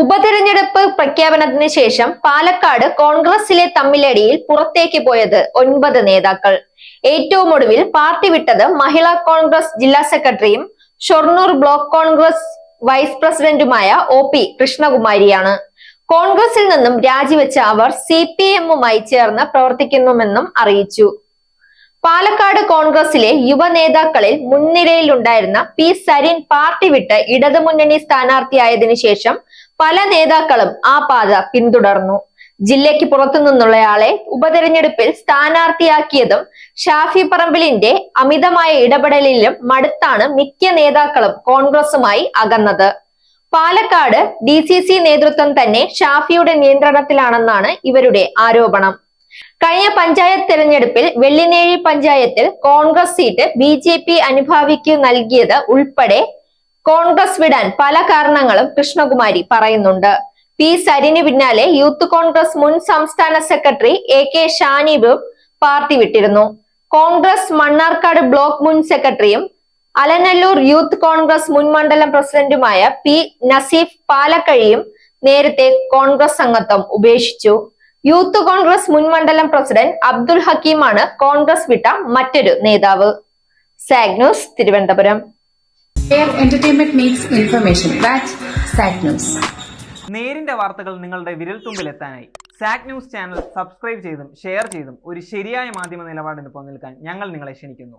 ഉപതെരഞ്ഞെടുപ്പ് പ്രഖ്യാപനത്തിന് ശേഷം പാലക്കാട് കോൺഗ്രസിലെ തമ്മിലടിയിൽ പുറത്തേക്ക് പോയത് ഒൻപത് നേതാക്കൾ. ഏറ്റവും ഒടുവിൽ പാർട്ടി വിട്ടത് മഹിളാ കോൺഗ്രസ് ജില്ലാ സെക്രട്ടറിയും ഷൊർണൂർ ബ്ലോക്ക് കോൺഗ്രസ് വൈസ് പ്രസിഡന്റുമായ ഒ പി കൃഷ്ണകുമാരിയാണ്. കോൺഗ്രസിൽ നിന്നും രാജിവെച്ച അവർ സി പി എമ്മുമായി ചേർന്ന് പ്രവർത്തിക്കുന്നുവെന്നും അറിയിച്ചു. പാലക്കാട് കോൺഗ്രസിലെ യുവ നേതാക്കളിൽ മുൻനിരയിലുണ്ടായിരുന്ന പി സരിൻ പാർട്ടി വിട്ട് ഇടതുമുന്നണി സ്ഥാനാർത്ഥിയായതിനു ശേഷം പല നേതാക്കളും ആ പാത പിന്തുടർന്നു. ജില്ലയ്ക്ക് പുറത്തു നിന്നുള്ളയാളെ ഉപതെരഞ്ഞെടുപ്പിൽ സ്ഥാനാർത്ഥിയാക്കിയതും ഷാഫി പറമ്പിലിന്റെ അമിതമായ ഇടപെടലിലും മടുത്താണ് മിക്ക നേതാക്കളും കോൺഗ്രസുമായി അകന്നത്. പാലക്കാട് ഡി സി സി നേതൃത്വം തന്നെ ഷാഫിയുടെ നിയന്ത്രണത്തിലാണെന്നാണ് ഇവരുടെ ആരോപണം. കഴിഞ്ഞ പഞ്ചായത്ത് തെരഞ്ഞെടുപ്പിൽ വെള്ളിനേഴി പഞ്ചായത്തിൽ Congress seat B J P അനുഭാവിക്ക് നൽകിയത് ഉൾപ്പെടെ കോൺഗ്രസ് വിടാൻ പല കാരണങ്ങളും കൃഷ്ണകുമാരി പറയുന്നുണ്ട്. പി സരിന് പിന്നാലെ യൂത്ത് കോൺഗ്രസ് മുൻ സംസ്ഥാന സെക്രട്ടറി എ കെ ഷാനിബും പാർട്ടി വിട്ടിരുന്നു. കോൺഗ്രസ് മണ്ണാർക്കാട് ബ്ലോക്ക് മുൻ സെക്രട്ടറിയും അലനല്ലൂർ യൂത്ത് കോൺഗ്രസ് മുൻ മണ്ഡലം പ്രസിഡന്റുമായ പി നസീഫ് പാലക്കഴിയും നേരത്തെ കോൺഗ്രസ് അംഗത്വം ഉപേക്ഷിച്ചു. യൂത്ത് കോൺഗ്രസ് മുൻ മണ്ഡലം പ്രസിഡന്റ് അബ്ദുൽ ഹക്കീമാണ് കോൺഗ്രസ് വിട്ട മറ്റൊരു നേതാവ്. Zag news Thiruvananthapuram. Entertainment meets information. That's Sad News. നേരിന്റെ വാർത്തകൾ നിങ്ങളുടെ വിരൽത്തുമ്പിലെത്താനായി സാക് ന്യൂസ് ചാനൽ സബ്സ്ക്രൈബ് ചെയ്തും ഷെയർ ചെയ്തും ഒരു ശരിയായ മാധ്യമ നിലപാടിന് നിൽക്കാൻ ഞങ്ങൾ നിങ്ങളെ ക്ഷണിക്കുന്നു